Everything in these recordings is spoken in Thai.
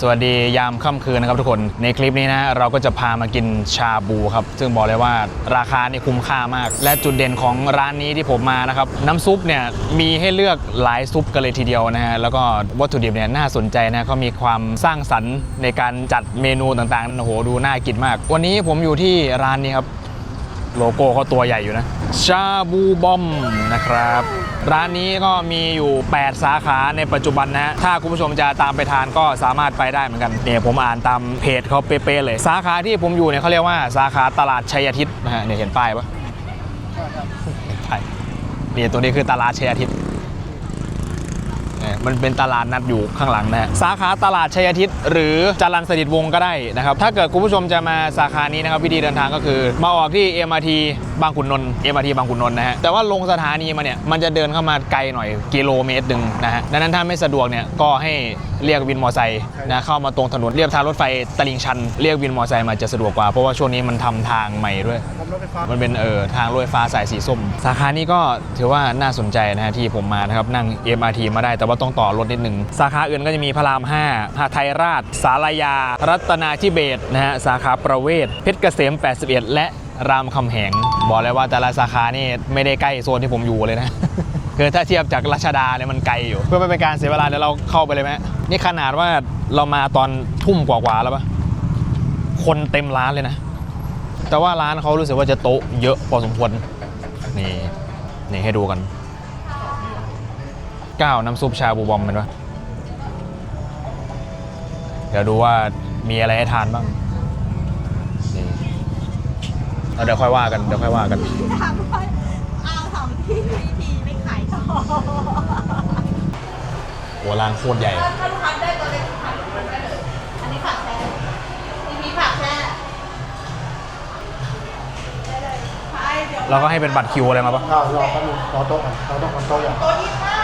สวัสดียามค่ำคืนนะครับทุกคน ในคลิปนี้นะเราก็จะพามากินชาบูครับ ซึ่งบอกเลยว่าราคานี่คุ้มค่ามาก และจุดเด่นของร้านนี้ที่ผมมานะครับ น้ำซุปเนี่ยมีให้เลือกหลายซุปกันเลยทีเดียวนะฮะแล้วก็วัตถุดิบเนี่ยน่าสนใจนะเขามีความสร้างสรรค์ในการจัดเมนูต่างๆโอ้โหดูน่ากินมาก วันนี้ผมอยู่ที่ร้านนี้ครับ โลโก้เขาตัวใหญ่อยู่นะ ชาบูบอมนะครับ ร้านนี้ก็มีอยู่ 8 สาขาในปัจจุบันนะฮะ ถ้าคุณผู้ชมจะตามไปทานก็สามารถไปได้เหมือนกัน เนี่ยผมอ่านตามเพจเขาเป๊ะๆเลย สาขาที่ผมอยู่เนี่ยเขาเรียกว่าสาขาตลาดชัยอาทิตย์นะฮะเนี่ยเห็นป้ายปะใช่เนี่ยตัวนี้คือตลาดชัยอาทิตย์เมันเป็นตลาดนัดอยู่ข้างหลังนะสาขาตลาดชัยอาทิตย์ หรือจรันสนิทวงก็ได้นะครับถ้าเกิดคุณผู้ชมจะมาสาขานี้นะครับวิธีเดินทางก็คือ มาออกที่ MRT บางขุนนนท์ MRT บางขุนนนท์นะฮะแต่ว่าลงสถานีมาเนี่ยมันจะเดินเข้ามาไกลหน่อยกิโลเมตรหนึ่งนะฮะดังนั้นถ้าไม่สะดวกเนี่ยก็ให้ เรียกวินมอไซค์นะเข้ามาตรงถนนเรียบทางรถไฟตลิ่งชัน เรียกวินมอไซค์มาจะสะดวกกว่าเพราะว่าช่วงนี้มันทำทางใหม่ด้วยผมรถไฟฟ้ามันเป็นเออทางรถไฟฟ้าสายสีส้ม สาขานี้ก็ถือว่าน่าสนใจนะฮะที่ผมมานะครับนั่ง MRT มาได้แต่ว่าต้องต่อรถนิดนึงสาขาอื่นก็จะมีพระราม5หาไทยราช สารยา รัตนาธิเบศรนะฮะสาขาประเวศเพชรเกษม 81 และรามคำแหง บอกเลยว่าแต่ละสาขานี่ไม่ได้ใกล้โซนที่ผมอยู่เลยนะ คือถ้าเทียบจากรัชดาเนี่ยมันไกลอยู่ เพื่อไม่เป็นการเสียเวลาเดี๋ยวเราเข้าไปเลยไหมนี่ขนาดว่าเรามาตอนทุ่มกว่าๆแล้วปะคนเต็มร้านเลยนะ แต่ว่าร้านเขารู้สึกว่าจะโต๊ะเยอะพอสมควรนี่นี่ให้ดูกันก้าวน้ำซุปชาบูบอมเป็นปะเดี๋ยวดูว่ามีอะไรให้ทานบ้างนี่เอาเดี๋ยวค่อยว่ากันเดี๋ยวค่อยว่ากันถามว่าเอาสองที่ หัวร้านโคตรใหญ่ถ้าลูกค้าได้ตัวเล็กขายได้เลยอันนี้ผักแช่ทีพีผักแช่ได้เลยใช่เดี๋ยวเราก็ให้เป็นบัตรคิวอะไรมาปะรอรอแป๊บนึงรอโต๊ะก่อนเราต้องคนโต๊ะอย่างตัวยี่ห้า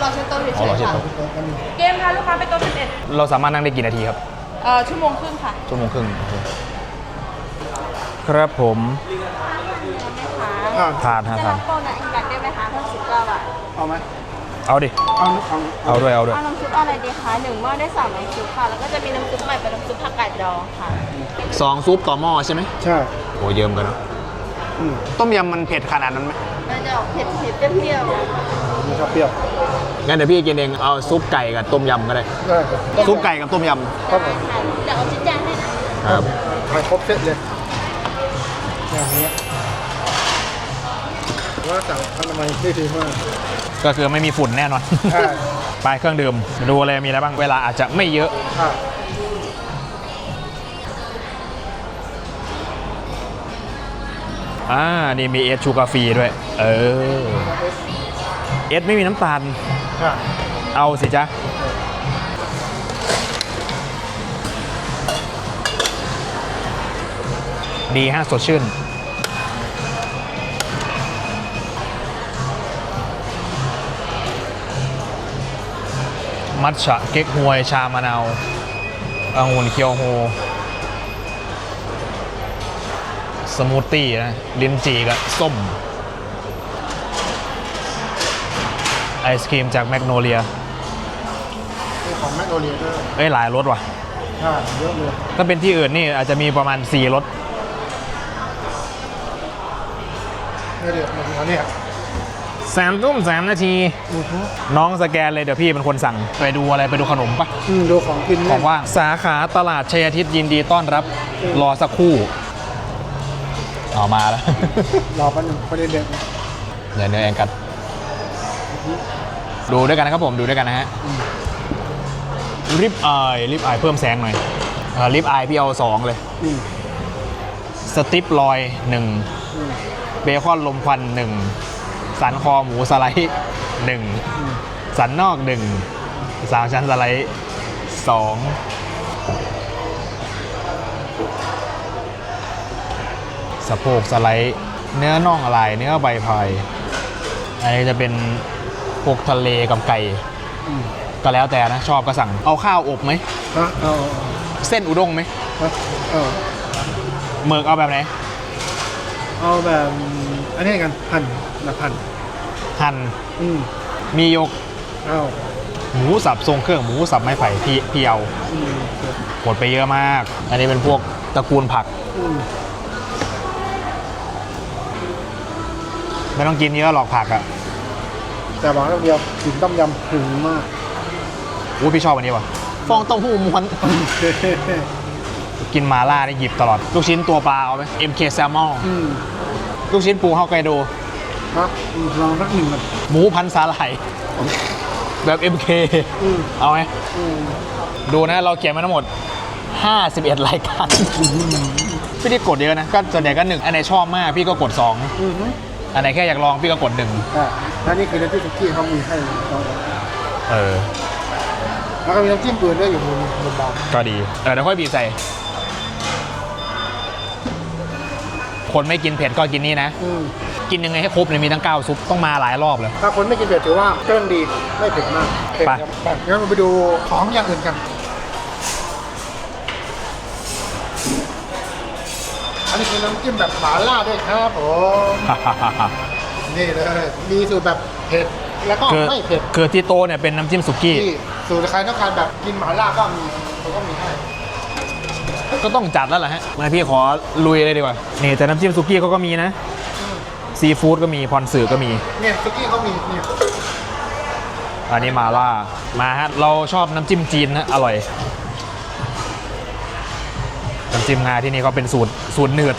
เราใช้ตัวเฉยอ๋อเราๆใช้ค่ะโต๊ะโต๊ะแป๊บนึงเกมพาลูกค้าไปโต๊ะสิบเอ็ดเราสามารถนั่งได้กี่นาทีครับ เอ่อชั่วโมงครึ่งค่ะชั่วโมงครึ่งโอเคครับผม อ่าทานฮะจะทารันบโปรนะอีกแบบได้ไหมคะเพิ่มสิบเก้าบาทเอาไหมเอาดิ เอาเอาเอาด้วยเอาด้วย เอาน้ำซุปอะไรดีคะหนึ่งหม้อได้สามน้ำซุปค่ะ แล้วก็จะมีน้ำซุปใหม่เป็นน้ำซุปผักกาดดองค่ะ สองซุปต่อหม้อใช่ไหมใช่โอ้เยิ้มกันเนอะอืมต้มยำมันเผ็ดขนาดนั้นไหมมันจะออกเผ็ดเผ็ดๆเปรี้ยวมีชอบเปรี้ยวงั้นเดี๋ยวพี่กินเอง เอาซุปไก่กับต้มยำก็ได้ ได้ครับซุปไก่กับต้มยๆได้ค่ะเดี๋ยวเอาชิ้นจานให้นะำครับ ไปครบเซตเลยอย่างนี้ ว่าสั่งอนามัยที่ดีมากก็คือไม่มีฝุ่นแน่นอน ใช่ ไปเครื่องดื่มดูเลยมีอะไรบ้างเวลาอาจจะไม่เยอะ อ่าอ่า นี่มีเอสชูกาแฟด้วย เออ เอสไม่มีน้ำตาล อ่าเอาสิจ๊ะ ดีฮะสดชื่น มัทฉะเก๊กฮวย ชามะนาวองุ่นเคียวโฮ สมูทตี้นะ ลิ้นจี่กับส้ม ไอศครีมจากแมกโนเลียนี่ของแมคโดเรียด้วยเอ้ย หลายรสว่ะใช่เยอะเลย ถ้าเป็นที่อื่นนี่อาจจะมีประมาณ 4รสนี่เดี๋ยวมาอันนี้ครับ สามทุ่มสามนาทีอือฮึน้องสแกนเลยเดี๋ยวพี่เป็นคนสั่ง ไปดูอะไรไปดูขนมปะอืมดูของกินขเนี่อยงว่างสาขาตลาดชัยอาทิตย์ยินดีต้อนรับ รอสักครู่ออกมาแล้ว รอแป๊บนึงประเด็นเด็ดเดี๋ยวเนื้อแองกัด ดูด้วยกันนะครับผมดูด้วยกันนะฮะริบอายริบอายเพิ่มแสงหน่อยริบอายพี่เอาสองเลย อืมสติปลอยหนึ่งอืมเบคอนลมควันหนึ่ง สันคอหมูสไลด์หนึ่งอืมสันนอกหนึ่งสามชั้นสไลด์สองสะโพกสไลด์เนื้อน่องอะไรเนื้อใบพายอันนี้จะเป็นพวกทะเลกับไก่อืมก็แล้วแต่นะ ชอบก็สั่งเอาข้าวอบไหมฮะเอาเส้นอุด้งไหมเอาเอาหมึกเอาแบบไหน เอาแบบ อันนี้กันหั่น แบบหั่นหั่นอืมมียกเอาหมูสับทรงเครื่องหมูสับไม้ไผ่พี่พี่เอาอืมโอเคหมดไปเยอะมาก อันนี้เป็นพวกตระกูลผัก อืมไม่ต้องกินเยอะหรอกผักอะแต่บอกเรื่องเดียวกลินต้มยำถึงมากอู้พี่ชอบอันนี้ว่ะฟองเต้าหู้ม้วน กินมาล่าได้หยิบตลอด ลูกชิ้นตัวปลาเอาไหม MK Salmon อืมลูกชิ้นปูฮอกไกโด ครับอืมลองสักหนึ่งมันหมูพันสาหร่ายแบบ MK อืมเอาไหมอืมดูนะเราเขียนมาทั้งหมด 51 รายการพี่ได้กดเยอะนะ ก็ส่วนใหญ่ก็หนึ่งอันไหนชอบมากพี่ก็กดอืม2อันไหนแค่อยากลองพี่ก็กดอะแล้วนี่คือน้ำจิ้มสุกี้เขามีให้เรา1เออแล้วก็มีน้ำจิ้มปืนด้วยอยู่บนบนบาร์ก็ดีเออเดี๋ยวค่อยบีบใส่ คนไม่กินเผ็ดก็กินนี่นะอืม กินยังไงให้ครบเลยมีทั้ง9ซุปต้องมาหลายรอบเลย ถ้าคนไม่กินเผ็ดถือว่าเครื่องดีไม่เผ็ดมากเผ็ดไปครับไปงั้นเราไปดูของอย่างอื่นกัน อันนี้คือน้ำจิ้มแบบหมาล่าด้วยครับผมนี่เลยมีสูตรแบบเผ็ดแล้วก็คือไม่เผ็ดคือที่โตะเนี่ยเป็นน้ำจิ้มสุกี้ที่สูตรใครต้องการแบบกินหมาล่าก็มีเขาก็มีให้ก็ต้องจัดแล้วแหละฮะมาพี่ขอลุยเลยดีกว่านี่แต่น้ำจิ้มสุกี้เขาก็มีนะ ซีฟู้ดก็มีพรสื่อก็มี เนี่ยสุกี้เขามีเนี่ยอันนี้มาล่า มาฮะ เราชอบน้ำจิ้มจีนนะอร่อย น้ำจิ้มงาที่นี่เขาเป็นสูตรสูตรเนืด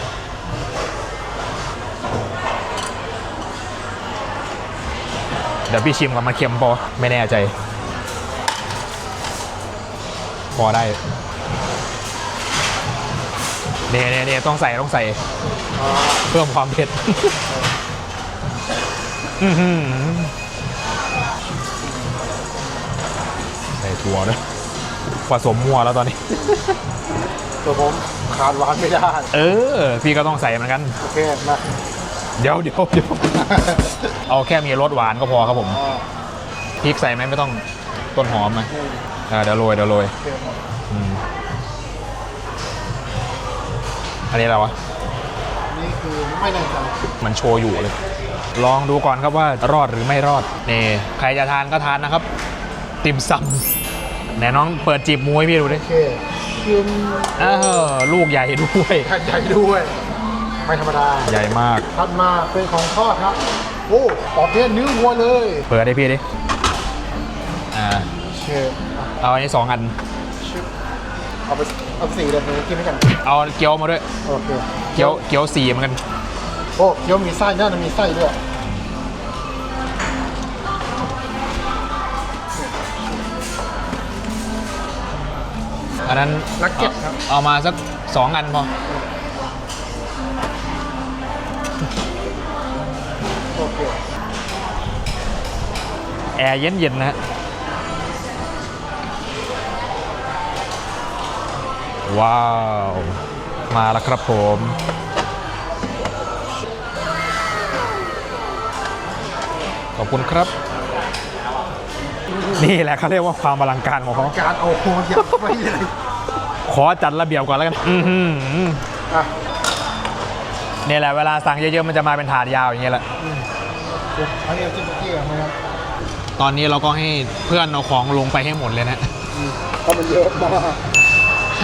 เดี๋ยวพี่ชิมกับมาเค็มพอไม่แน่ใจ พอได้เนี่ยเนี่ยเนี่ยต้องใส่ต้องใส่อ๋อเพิ่มความเผ็ดอื้อหือ ใส่ถั่วด้วยผสมมั่วแล้วตอนนี้ ตัวผมขาดหวานไม่ได้ เออ พี่ก็ต้องใส่เหมือนกัน โอเค มาเดี๋ยวเดี๋ยวเดี๋ยวเอาแค่มีรสหวานก็พอครับผมอ๋อพริกใส่ไหมไม่ต้องต้นหอมไหมนี่อ่าเดี๋ยวโรยเดี๋ยวโรยโอเคอืมอันนี้อะไรวะนี่คือไม่แน่ใจเหมันโชว์อยู่เลย ลองดูก่อนครับว่ารอดหรือไม่รอดนี่ใครจะทานก็ทานนะครับ ติ่มซำไหนน้องเปิดจีบมวยพี่ดูดิโอเคคือเออลูกใหญ่ด้วยแผ่นใหญ่ด้วย ไม่ธรรมดาใหญ่มากถัดมาเป็นของทอดครับโอ้ปอกเนื้อเนื้อวัวเลยเปิดให้พี่ดิอ่าโอเคอะเอาอันนี้สองอันชิบเอาไปเอาสี่เลยเดี๋ยวกินด้วยกัน เอาเกี๊ยวมาด้วยโอเคเกี๊ยวเกี๊ยวสี่เหมือนกัน โอ้เกี๊ยวมีไส้น่าจะมีไส้ด้วยอันนั้นลักเก็ตครับ เอามาสักสองอันพอ โอเคแอร์เย็นๆนะฮะว้าว มาแล้วครับผม คุณครับ นี่แหละเขาเรียกว่าความอลังการของเขาการเอาโหยับไปเลยขอจัดระเบียบก่อนแล้วกันอือหืออะนี่แหละเวลาสั่งเยอะๆมันจะมาเป็นถาดยาวอย่างเงี้ยแหละเดี๋ยวอันนี้เอาจิ้มสุกี้กันนะครับตอนนี้เราก็ให้เพื่อนเอาของลงไปให้หมดเลยนะอืมเพราะมันเยอะมาก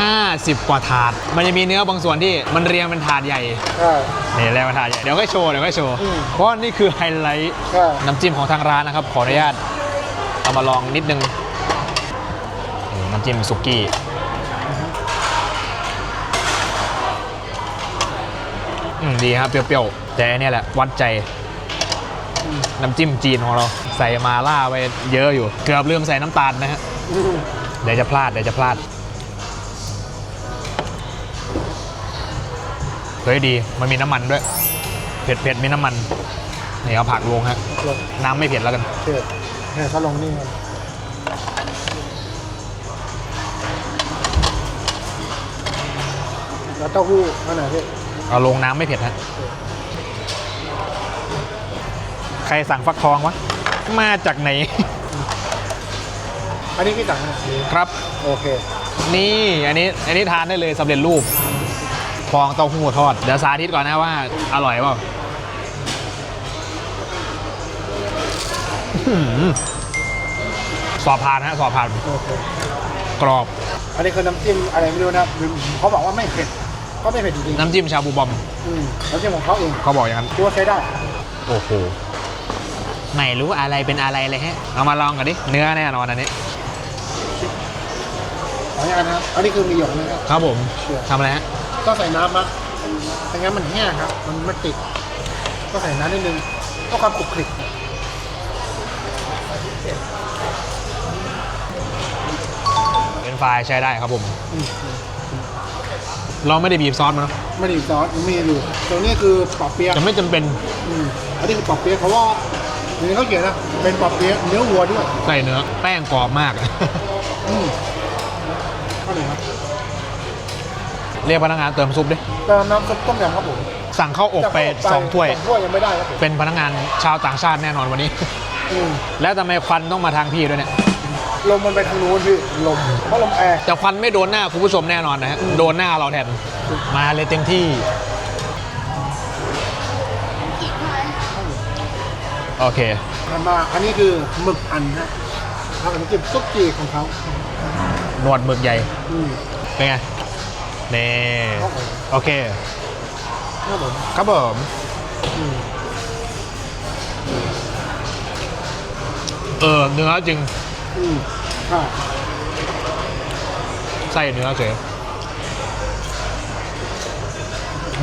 50 กว่าถาด มันจะมีเนื้อบางส่วนที่มันเรียงเป็นถาดใหญ่ใช่ นี่เรียงเป็นถาดใหญ่เดี๋ยวค่อยโชว์เดี๋ยวค่อยโชว์อืม เพราะว่านี่คือไฮไลท์ใช่น้ำจิ้มของทางร้านนะครับ ขออนุญาตเอามาลองนิดนึงนี่น้ำจิ้มสุกี้อืมดีครับเปรี้ยวๆแต่อันเนี่ยแหละวัดใจ น้ำจิ้มจีนของเราใส่มาล่าไปเยอะอยู่ เกือบลืมใส่น้ำตาลนะฮะ อืมเดี๋ยวจะพลาดเดี๋ยวจะพลาด เฮ้ยดี มันมีน้ำมันด้วย เผ็ดเผ็ดมีน้ำมัน นี่เอาผักลงฮะ ลงน้ำไม่เผ็ดแล้วกันโอเคเนี่ยเขาลงนี่ครับแล้วเต้าหู้อันไหนพี่เอาลงน้ำไม่เผ็ดฮะ ใครสั่งฟักทองวะ มาจากไหน อันนี้พี่สั่งนะครับ โอเค นี่อันนี้อันนี้ทานได้เลยสำเร็จรูป ฟองเต้าหู้ทอด เดี๋ยวสาธิตก่อนนะว่า อร่อยเปล่าอื้อหือสอบผ่านฮะสอบผ่านโอเคกรอบ อันนี้คือน้ำจิ้มอะไรไม่รู้นะเขาบอกว่าไม่เผ็ด ก็ไม่เผ็ดจริงน้ำจิ้มชาบูบอมๆอืมน้ำจิ้มของเขาเองเขาบอกอย่างนั้นคิดว่าใช้ได้ โอ้โหไม่รู้อะไรเป็นอะไรเลยฮะ เอามาลองกันดิ เนื้อแน่นอนอันนี้ขออนุญาตนะครับ อันนี้คือมีหยกนะครับ ครับผมเชื่อทำอะไรฮะ ต้องใส่น้ำนะไม่งั้นมันแห้งครับ มันไม่ติด ก็ใส่น้ำนิดนึงก็ความคลุกคลิกเป็นไฟล์ใช้ได้ครับผม อืมเราไม่ได้บีบซอสมันเนอะไม่ได้ซอสมีอยู่ตรงนี้คือปอบเปี๊ยะจะไม่จำเป็นอืมอันนี้คือปอบเปี๊ยะเพราะว่าในนี้เขาเขียนนะเป็นปอบเปี๊ยะเนื้อวัวด้วยใส่เนื้อ แป้งกรอบมาก อืมเข้าเลยครับ เรียกพนักงานเติมซุปดิ เติมน้ำซุปต้มยำครับผมสั่งข้าวอบไปสองถ้วย สองถ้วยยังไม่ได้ครับผมเป็นพนักงานชาวต่างชาติแน่นอนวันนี้ อืมแล้วทำไมควันต้องมาทางพี่ด้วยเนี่ย ลมมันไปทางนู้นพี่ลมเพราะลมแอร์ แต่ควันไม่โดนหน้าคุณผู้ชมแน่นอนนะฮะ โดนหน้าเราแทน มาเลยเต็มที่ โอเค ถัดมาอันนี้คือหมึกอันฮะทำอันนี้จิ้มซุปจีของเขาหนวดหมึกใหญ่ อืมเป็นไง นี่ครับผมโอเคครับผมครับผมอืมเออเนื้อจริงอืมใช่ไส้เนื้อเฉย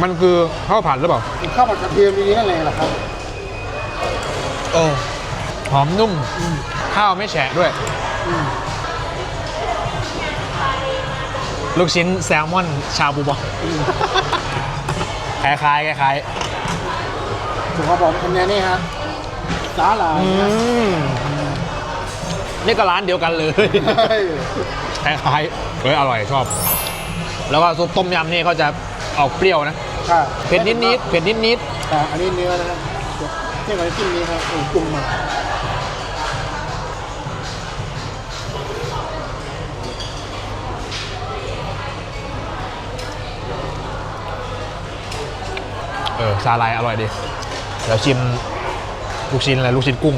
มันคือข้าวผัดหรือเปล่าข้าวผัดกระเทียมนี้นั่นเองแหละครับโอ้หอมนุ่มอืมข้าวไม่แฉะด้วย อืม ลูกชิ้นแซลมอนชาบูบออืมคล้ายๆคล้ายถูกเขาบอกเป็นไงนี่ฮะสาหร่าๆยอืนะมนี่ก็ร้านเดียวกันเลยเฮ้ยคล้ายๆเฮ้ยอร่อยชอบ แล้วก็ซุปต้มยำนี่เขาจะออกเปรี้ยวนะใช่เผ็ดนิดๆเผ็ดนิดแต่อันนี้เนื้อนะครับที่มันจิ้มนี้ครับอืมจุ่มมา เออซาลายอร่อยดีเดี๋ยวชิมลูกชิ้นอะไรลูกชิ้นกุ้ง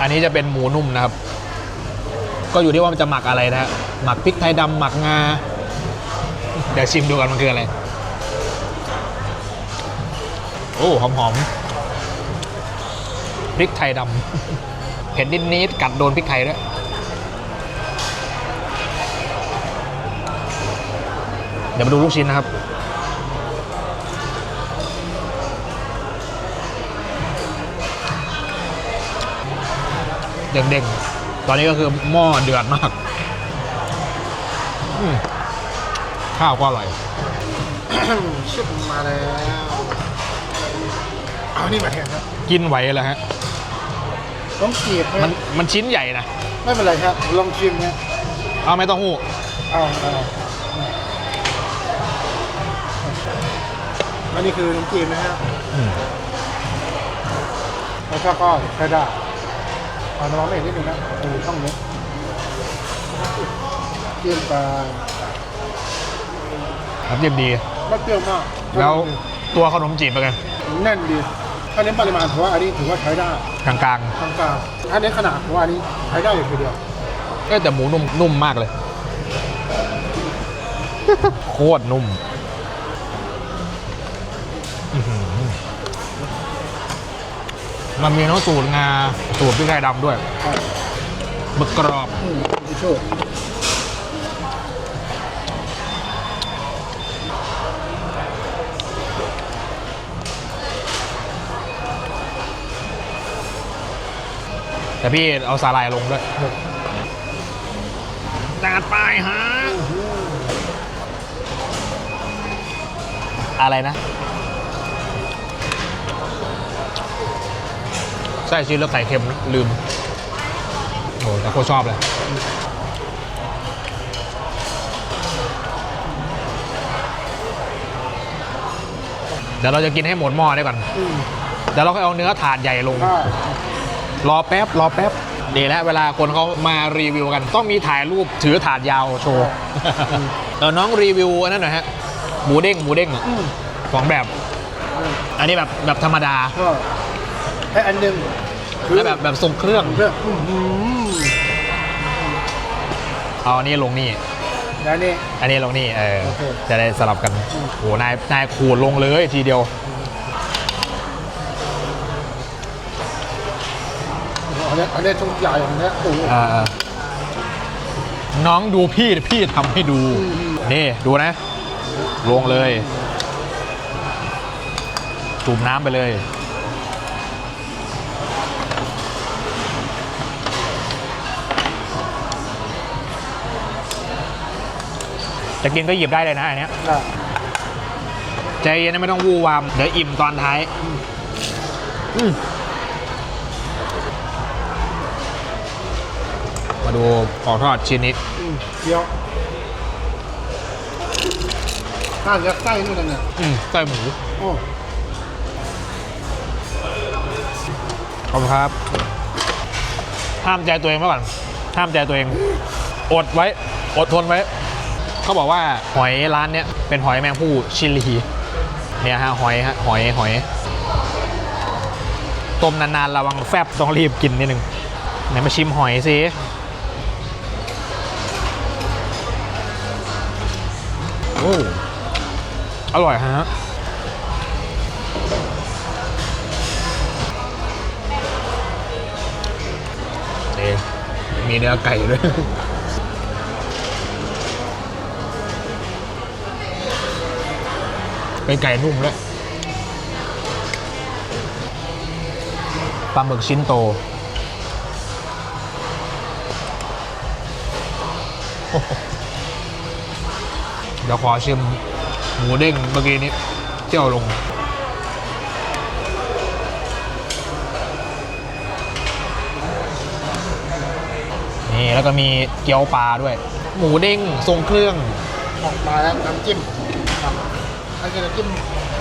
อันนี้จะเป็นหมูนุ่มนะครับ ก็อยู่ที่ว่ามันจะหมักอะไรนะฮะหมักพริกไทยดำหมักงา เดี๋ยวชิมดูกันมันคืออะไร โอ้หอมหอมพริกไทยดำ ผ็ดนิดๆกัดโดนพริกไทยด้วยเดี๋ยวมาดูลูกชิ้นนะครับ เด้งๆ ตอนนี้ก็คือหม้อเดือดมากอืมข้าวก็อร่อย ชิบมาแล้ว เอานี่มาแทนครับ กินไหวแล้วฮะ ต้องเกียดมันะนมันชิ้นใหญ่นะไม่เป็นไรครับ ลองชิมนะเอาไม่ต้องหู้เอาเอาอันนี้คือน้ำจิ้มนะฮะอืมแล้วก็ก็ใช้ได้เอาน้ำมันไม่นิดนึงนะเออต้องเนี้ยจิ้มไปน้ำจิ้มดีไม่เปรี้ยวมากแล้วตัวขนมจีบเป็นไงแน่นดี ถ้าเน้นปริมาณถือว่าอันนี้ถือว่าใช้ได้กลางกลางๆถ้าเน้นขนาดถือว่าอันนี้ใช้ได้อยู่ทีเดียว ๆเอ้ยแต่หมูนุ่มนุ่มมากเลย โคตรนุ่มอื้อหือมันมีน้ำสูตรงาสูตรพริกไทยดำด้วยครับหมึกกรอบ อืมทิชโช แต่พี่เอาสาลายลงด้วยจัดไปฮะอะไรนะใส่ชีสแล้วไข่เค็มนะลืม โอ้แต่โคตรชอบเลย เดี๋ยวเราจะกินให้หมดหม้อได้ก่อนอืมเดี๋ยวเราก็เอาเนื้อถาดใหญ่ลงได้ รอแป๊บ รอแป๊บดีแล้วเวลาคนเขามารีวิวกัน ต้องมีถ่ายรูปถือถาดยาวโชว์เออน้องรีวิวอันนั้นหน่อยฮะ หมูเด้งหมูเด้งอะอืมสองแบบ อันนี้แบบแบบธรรมดาก็ไอ้อันหนึ่งคือแล้วแบบแบบทรงเครื่องเพื่ออื้อหือเอาอันนี้ลงนี่ แล้วนี่ อันนี้ลงนี่เออโอเค จะได้สลับกันโอ้นายนายขูดลงเลยทีเดียว นนี้อันนี้ชุดใหญ่อันนี้โอ้โหอ่าน้องดูพี่พี่ทำให้ดู นี่ดูนะ ลงเลยจุ่มน้ำไปเลย จะกินก็หยิบได้เลยนะอันเนี้ยอะใจเย็นนะไม่ต้องวูวาม เดี๋ยวอิ่มตอนท้าย อืม มาดูของทอดชิ้นนี้อืมเดี๋ยวข้างยัดไส้นู่นน่ะเนี่ยอืมไส้หมูโอ้ขอบคุณครับ ห้ามใจตัวเองไว้ก่อน ห้ามใจตัวเอง อดไว้ อดทนไว้ เขาบอกว่าหอยร้านเนี้ยเป็นหอยแมงผู้ชิลี เนี่ยฮะหอยฮะหอยหอย ต้มนานๆระวังแฟบต้องรีบกินนิดนึงไหนมาชิมหอยสิ อ้อร่อยฮะนี่มีเนื้อไก่ด้วยเป็นไก่นุ่มด้วยปลาหมึกชิ้นโต โอ้ ดี๋ยวขอชิมหมูเด้งเมื่อกี้นี้เที่ยวลง นี่แล้วก็มีเกี๊ยวปลาด้วย หมูเด้งทรงเครื่องออกมาแล้วน้ำจิ้มครับอันนี้น้ำจิ้ม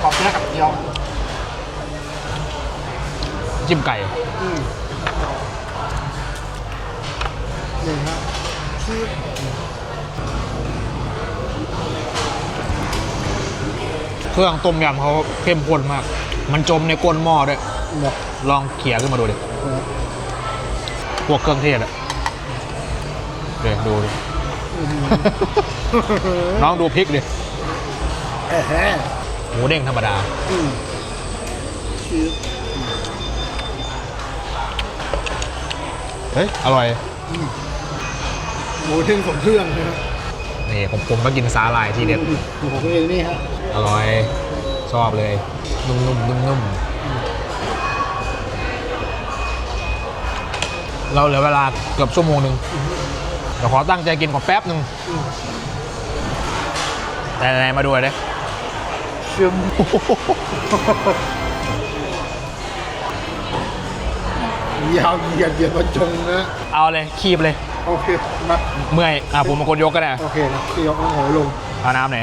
ขอบแยกกับเกี๊ยวจิ้มไก่อืมนี่ฮะคือ เค รื่องต้มยำเขาเข้มข้นมาก มันจมในก้นหม้อด้วยหมกลองเขี่ยขึ้นมาดูดิพวกเครื่องเทศอะเดี๋ยวดูดิน้องดูพริกดิเอ้แฮะหมูเด้งธรรมดาอืมคือเฮ้ย อร่อยหมูถึงสมเครื่องนะครับนี่ผมผมก็กินซาลายที่เด็ดหมูของเองนี่ฮะ อร่อย ชอบเลย นุ่มๆนุ่มๆเราเหลือเวลาเกือบชั่วโมงหนึ่งเดี๋ยวขอตั้งใจกินก่อนแป๊บหนึ่งไหนๆมาดูเลยเชื่อมยาวเหยียดเหยียดบรรจงนะ เอาเลย คีบเลย โอเคมาเมื่อย อะผมเป็นคนยกก็ได้ โอเคนะที่ยกน้ำหอยลงเอาน้ำไหน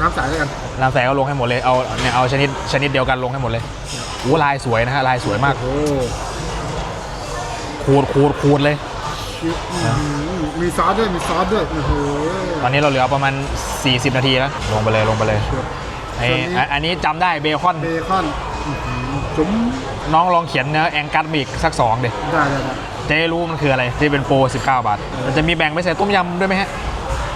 น้ำใสแล้วกันน้ำใสก็ลงให้หมดเลย เอาเนี่ยเอาชนิดชนิดเดียวกันลงให้หมดเลยโอ้ลายสวยนะฮะลายสวยมากโอ้ขูดขูดขูดเลยชิบอื้อหือมีซอสด้วยมีซอสด้วยโอ้โหตอนนี้เราเหลือประมาณ 40 นาทีแล้วลงไปเลยลงไปเลยครับไอ้ส่วนนี้อะอันนี้จำได้เบคอนเบคอนอื้อหือจุ๋มน้องลองเขียนเนื้อแองกัสมาอีกสักสองเด็ได้ได้ได้จะได้รู้มันคืออะไรที่เป็นโปร19 บาท มันจะมีแบ่งไปใส่ต้มยำด้วยไหมฮะ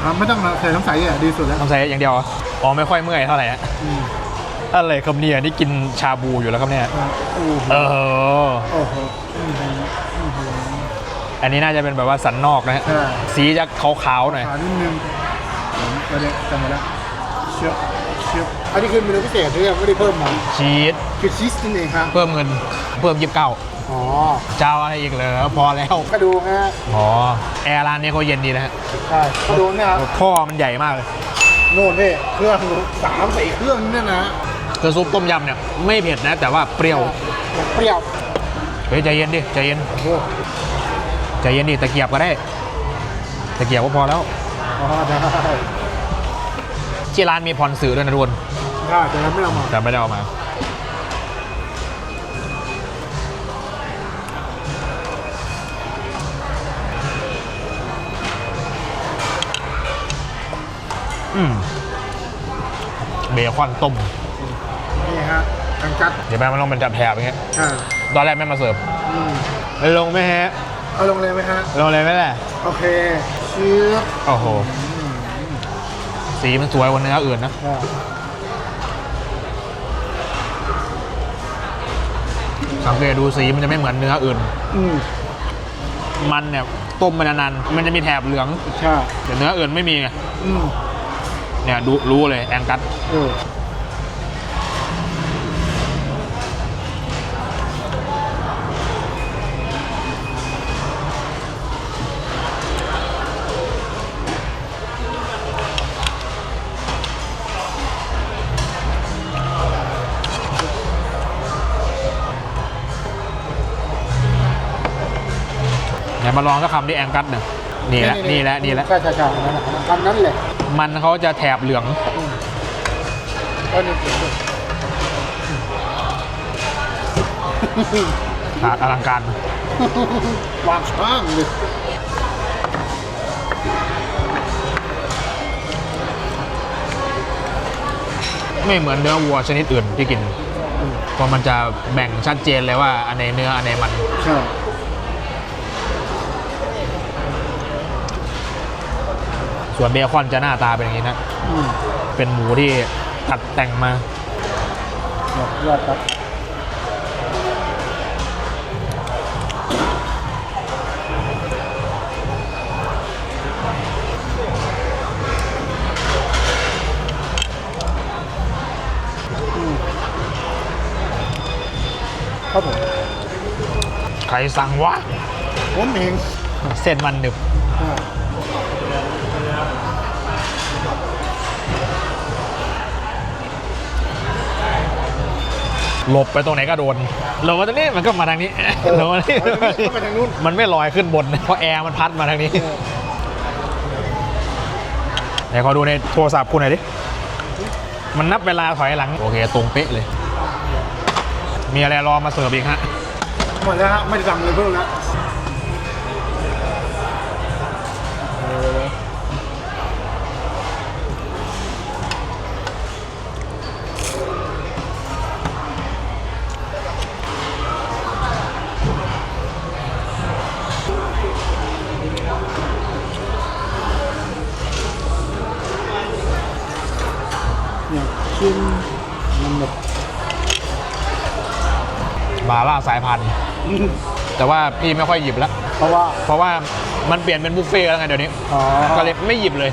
อะไม่ต้องใส่น้ำใสอะดีสุดแล้วต้องใส่อย่างเดียวเหรออ๋อไม่ค่อยเมื่อยเท่าไหร่ฮะอืมอะไรครับเนี่ยนี่กินชาบูอยู่แล้วครับเนี่ย อะโอ้โหเออ โอ้โหอื้อหืออื้อหืออันนี้น่าจะเป็นแบบว่าสันนอกนะฮะ ใช่สีจะขาวๆหน่อย ขานิดนึงผมประเด็นจำมาแล้วเชียบเชียบอันนี้คือเมนูพิเศษที่ยังไม่ได้เพิ่มมาชีสคือชีสนั่นเองครับเพิ่มเงิน เพิ่ม29 อ๋อเจ้าอะไรอีกเหรอพอแล้วกระดูกฮะอ๋อแอร์ร้านนี้เขาเย็นดีนะฮะใช่กระดูกเนี่ยครับท่อมันใหญ่มากเลยโน่นนี่เครื่องสามสี่เครื่องเนี่ยนะคือซุปต้มยำเนี่ยไม่เผ็ดนะ แต่ว่าเปรี้ยวเปรี้ยวเฮ้ยใจเย็นดิใจเย็นโอ้โหใจเย็นดิตะเกียบก็ได้ตะเกียบก็พอแล้วอ๋อได้ที่ร้านมีผ่อนสื่อด้วยนะทุกคนได้แต่เราไม่เอามาแต่ไม่ได้เอามา อืมเบคอนต้ม นี่ฮะทางจัดเดี๋ยวแม่มันลงเป็นจับแถบอย่างเงี้ย อ่าตอนแรกแม่มาเสิร์ฟอืมลงไหมฮะ เอาลงเลยไหมฮะ ลงเลยไหมล่ะ โอเคชื้อโอ้โห สีมันสวยกว่าเนื้ออื่นนะ อ่าสังเกตดูสีมันจะไม่เหมือนเนื้ออื่น อืมมันเนี่ยต้มไปนานๆมันจะมีแถบเหลือง ใช่แต่เนื้ออื่นไม่มีไง อืม เนี่ยดูรู้เลยแองกัสเออเนี่ยมาลองสักคำที่แองกัสเนี่ยนี่แหละนี่แหละนี่แหละใช่ใช่ใช่นั่นแหละคำนั้นแหละ มันเขาจะแถบเหลืองก็นี่คือขาดอลังการ วางข้างเลยไม่เหมือนเนื้อวัวชนิดอื่นที่กินเพราะมันจะแบ่งชัดเจนเลยว่าอันไหนเนื้ออันไหนมัน ใช่ ส่วนเบคอนจะหน้าตาเป็นอย่างนี้นะ อืมเป็นหมูที่ตัดแต่งมา ยอดยอดครับอืมครับผม ใครสั่งวะผมเอง เส้นมันหนึบ หลบไปตรงไหนก็โดนหลบมาตรงนี้มันก็มาทางนี้หลบมาทางนี้เข้าไปทางนู้น มันไม่ลอยขึ้นบน เพราะแอร์มันพัดมาทางนี้ไหนขอดูในโทรศัพท์คุณหน่อยดิ มันนับเวลาถอยหลัง โอเค ตรงเป๊ะเลย มีอะไรรอมาเสิร์ฟอีกฮะ หมดแล้วฮะไม่ได้สั่งเลยเพิ่มแล้ว บาร่าสายพันธุ์ แต่ว่าพี่ไม่ค่อยหยิบแล้ว เพราะว่า เพราะว่ามันเปลี่ยนเป็นบุฟเฟ่ต์แล้วไงเดี๋ยวนี้ อ๋อ ก็เลยไม่หยิบเลย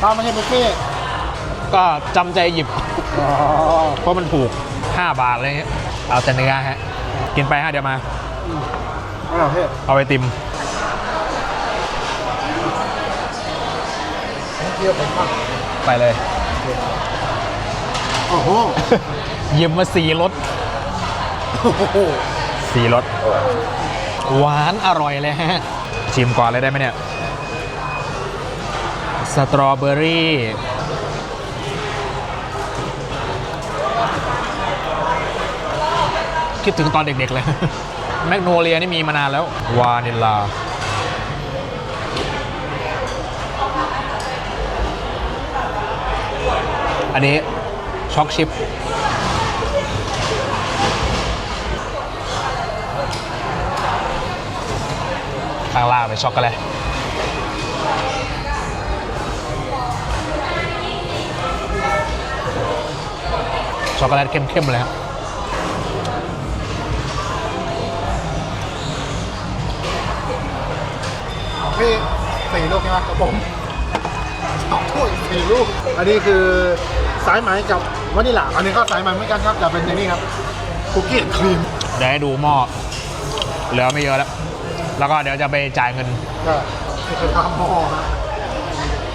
ถ้าไม่ใช่บุฟเฟ่ต์ก็จำใจหยิบ อ๋อ เพราะมันถูก 5 บาทอะไรเงี้ย เอาแต่เนื้อฮะ กินไปฮะเดี๋ยวมา ไม่เอาเท่เอาไอติม เที่ยวผมอะไปเลย โอ้โห หยิบมาสี่รสโอ้โห สีรสหวานอร่อยเลยฮะ ชิมก่อนเลยได้ไหมเนี่ย สตรอเบอรี่คิดถึงตอนเด็กๆเลย แมกโนเลียนี่มีมานานแล้ว วานิลลาอันนี้ช็อกชิปางล่างเป็นช็อกโกแลตช็อกโกแลตเข้มๆเลยครับพี่สี่ลูกใช่ไหมกับผมสองถ้วยสี่ลูก อันนี้คือสายไหมกับวานิลลาอันนี้ก็สายไหมเหมือนกันครับแต่เป็นอย่างนี้ครับคุกกี้ครีมเดี๋ยวให้ดูหม้อเหลือไม่เยอะแล้ว แล้วก็เดี๋ยวจะไปจ่ายเงินก็นี่คือความหม้อครับ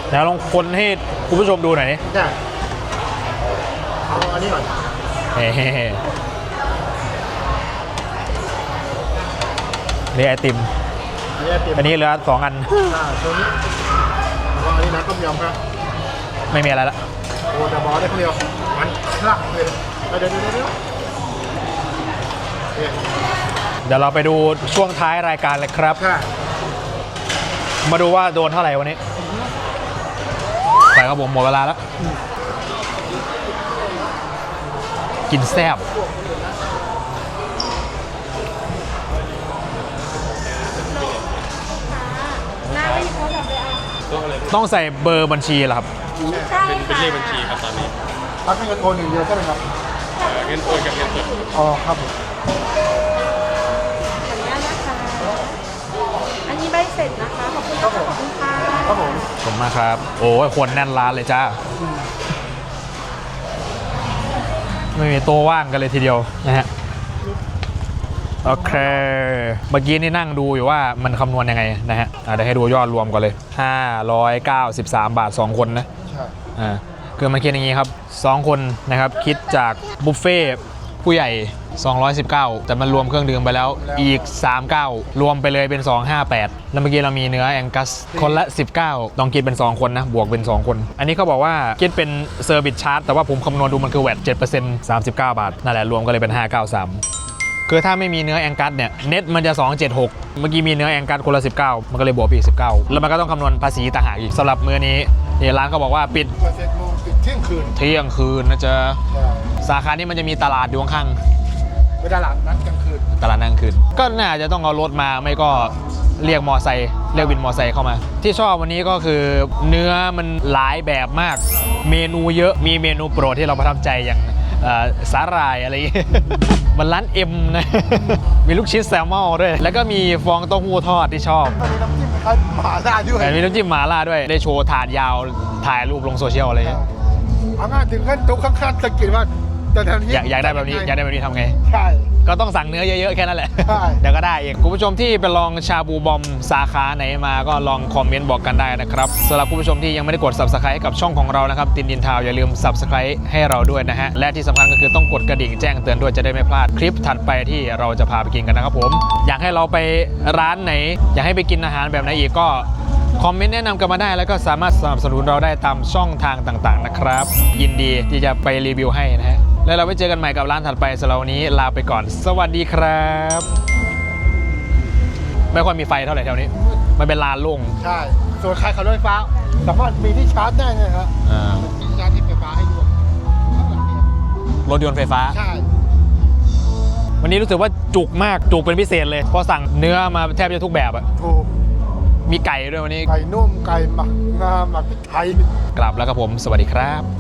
เดี๋ยวลองคนให้คุณผู้ชมดูหน่อยดิได้เอาอันนี้ก่อนเฮ้นี่ไอติม อันนี้ไอติมอันนี้เหลือสองอัน อ่าตัวนี้แล้วก็อันนี้น้ำต้มยำครับไม่มีอะไรละ โอ้แต่บอกได้คนเดียวมันคลักเลยเดี๋ยวเดี๋ยวเดี๋ยวเดี๋ยวโอ เคเดี๋ยวเราไปดูช่วงท้ายรายการเลยครับ ค่ะมาดูว่าโดนเท่าไหร่วันนี้ ไปครับผมหมดเวลาแล้ว กินแซ่บหน้าไม่มีโทรศัพท์เลยอะต้องใส่เบอร์บัญชีเหรอครับ ใช่เป็นเป็นค่ะเลขบัญชีครับตอนนี้พักเงินโอนหนึ่างเดียวใช่ไหมครับเอ่อเงินโอนกับเงินสดอ๋อครับผม คะขอบคุณนะคะขอบคุณค่ะครับผมขอบคุณมากครับ โอ้ยคนแน่นร้านเลยจ้า ไม่มีโต๊ะว่างกันเลยทีเดียวนะฮะ โอเค เมื่อกี้นี่นั่งดูอยู่ว่ามันคำนวณยังไงนะฮะอะเดี๋ยวให้ดูยอดรวมก่อนเลย 593 บาท 2 คนนะ ใช่ อ่าคือมันคิดอย่างนี้ครับ 2 คนนะครับ คิดจากบุฟเฟ่ต์ ผู้ใหญ่ 219 แต่มันรวมเครื่องดื่มไปแล้วอีก 39 รวมไปเลยเป็น 258 แล้วเมื่อกี้เรามีเนื้อแองกัสคนละ 19 ต้องคิดเป็น 2 คนนะ บวกเป็น 2 คน อันนี้เขาบอกว่าคิดเป็นเซอร์วิสชาร์จแต่ว่าผมคำนวณดูมันคือแวด7% 39 บาท นั่นแหละรวมก็เลยเป็น 593คือถ้าไม่มีเนื้อแองกัสเนี่ยเน็ตมันจะ 276 เมื่อกี้มีเนื้อแองกัสคนละ 19 มันก็เลยบวกไปอีก19 แล้วมันก็ต้องคำนวณภาษีต่างหากอีกสำหรับมื้อนี้เนี่ยร้านก็บอกว่าปิดเปิดเจ็ดโมงปิดเที่ยงคืนเที่ยงคืนนะจ๊ะใช่ สาขานี้มันจะมีตลาดอยู่ข้างเวลาหลังนัดกลางคืนๆตลาดนั่งคืนก็น่าจะต้องเอารถมาไม่ก็เรียกมอไซค์เรียกวินมอไซค์เข้ามา ที่ชอบวันนี้ก็คือเนื้อมันหลายแบบมาก เมนูเยอะมีเมนูโปรดที่เราประทับใจอย่างเอ่อสาหร่ายอะไรอย่างเงี้ย มันร้านเอ็มนะ มีลูกชิ้นแซลมอนด้วย แล้วก็มีฟองเต้าหู้ทอดที่ชอบมีน้ำจิ้มคล้ายหมาล่าด้วยแต่มีน้ำจิ้มหมาล่าด้วย ได้โชว์ถาดยาวถ่ายรูปลงโซเชียลอะไรอย่างเงี้ยเอาง่ายถึงขั้นโต๊ะข้างๆสะกิดว่า แต่แถวนี้อยากอยากได้แบบนี้อยากได้แบบนี้ทำไง ใช่ ก็ต้องสั่งเนื้อเยอะๆ แค่นั้นแหละ ใช่ เดี๋ยวก็ได้เองคุณผู้ชมที่ไปลองชาบูบอมสาขาไหนมาก็ลองคอมเมนต์บอกกันได้นะครับสำหรับคุณผู้ชมที่ยังไม่ได้กด subscribe ให้กับช่องของเรานะครับตินดินทาวอย่าลืม subscribe ให้เราด้วยนะฮะ และที่สำคัญก็คือต้องกดกระดิ่งแจ้งเตือนด้วยจะได้ไม่พลาดคลิปถัดไปที่เราจะพาไปกินกันนะครับผม อยากให้เราไปร้านไหน อยากให้ไปกินอาหารแบบไหนอีกก็คอมเมนต์แนะนำกันมาได้แล้วก็สามารถสนับสนุนเราได้ตามช่องทางต่างๆนะครับยินดีที่จะไปรีวิวให้นะฮะ แล้วเราไว้เจอกันใหม่กับร้านถัดไปสำหรับวันนี้ลาไปก่อน สวัสดีครับ ไม่ค่อยมีไฟเท่าไหร่แถวนี้ มันเป็นลานโล่งใช่ ส่วนใครขับรถไฟฟ้า สามารถมีที่ชาร์จได้เลยครับอ่ามีที่ชาร์จที่ไฟฟ้าให้ด้วยข้างหลังเนี่ยรถยนต์ไฟฟ้า ใช่ วันนี้รู้สึกว่าจุกมากจุกเป็นพิเศษเลยเพราะสั่งเนื้อมาแทบจะทุกแบบอะถูกมีไก่ด้วยวันนี้ไก่นุ่มไก่หมักงาหมักพริกไทย กลับแล้วครับผม สวัสดีครับ